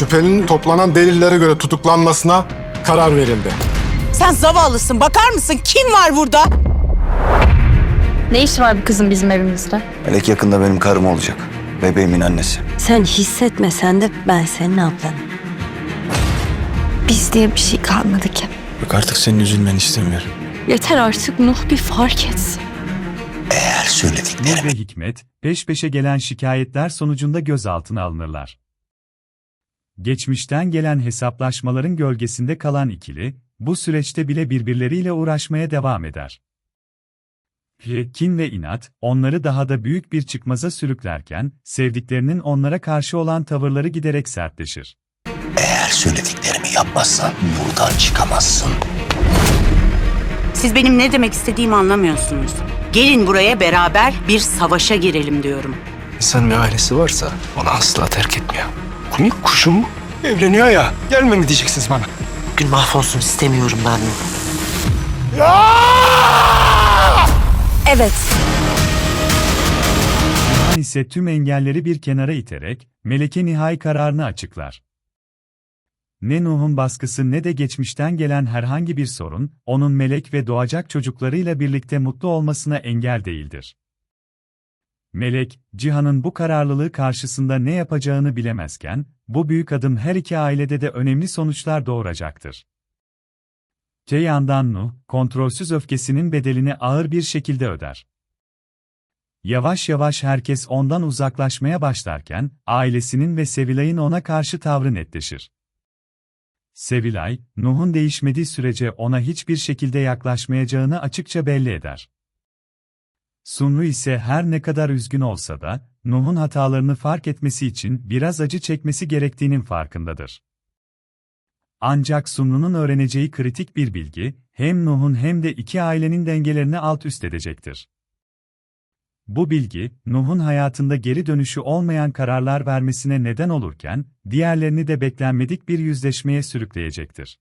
Şüphelinin toplanan delillere göre tutuklanmasına karar verildi. Sen zavallısın. Bakar mısın? Kim var burada? Ne işi var bu kızın bizim evimizde? Melek yakında benim karım olacak. Bebeğimin annesi. Sen hissetmesen de ben senin ablanım. Biz diye bir şey kalmadı ki. Bak artık senin üzülmeni istemiyorum. Yeter artık Nuh bir fark etsin. Eğer söylediklerimi ve Hikmet, peş peşe gelen şikayetler sonucunda gözaltına alınırlar. Geçmişten gelen hesaplaşmaların gölgesinde kalan ikili, bu süreçte bile birbirleriyle uğraşmaya devam eder. Kin ve inat, onları daha da büyük bir çıkmaza sürüklerken, sevdiklerinin onlara karşı olan tavırları giderek sertleşir. eğer söylediklerimi yapmazsan buradan çıkamazsın. Siz benim ne demek istediğimi anlamıyorsunuz. Gelin buraya beraber bir savaşa girelim diyorum. İnsan bir ailesi varsa onu asla terk etmiyor. Komik kuşum evleniyor ya. Gelme mi diyeceksiniz bana? Gün mahvolsun istemiyorum ben bunu. Evet. Cihan ise tüm engelleri bir kenara iterek, Melek'e nihai kararını açıklar. Ne Nuh'un baskısı ne de geçmişten gelen herhangi bir sorun, onun Melek ve doğacak çocuklarıyla birlikte mutlu olmasına engel değildir. Melek, Cihan'ın bu kararlılığı karşısında ne yapacağını bilemezken, bu büyük adım her iki ailede de önemli sonuçlar doğuracaktır. Te yandan Nuh, kontrolsüz öfkesinin bedelini ağır bir şekilde öder. Yavaş yavaş herkes ondan uzaklaşmaya başlarken, ailesinin ve Sevilay'ın ona karşı tavrı netleşir. Sevilay, Nuh'un değişmediği sürece ona hiçbir şekilde yaklaşmayacağını açıkça belli eder. Sunru ise her ne kadar üzgün olsa da, Nuh'un hatalarını fark etmesi için biraz acı çekmesi gerektiğinin farkındadır. Ancak Sunru'nun öğreneceği kritik bir bilgi, hem Nuh'un hem de iki ailenin dengelerini alt üst edecektir. Bu bilgi, Nuh'un hayatında geri dönüşü olmayan kararlar vermesine neden olurken, diğerlerini de beklenmedik bir yüzleşmeye sürükleyecektir.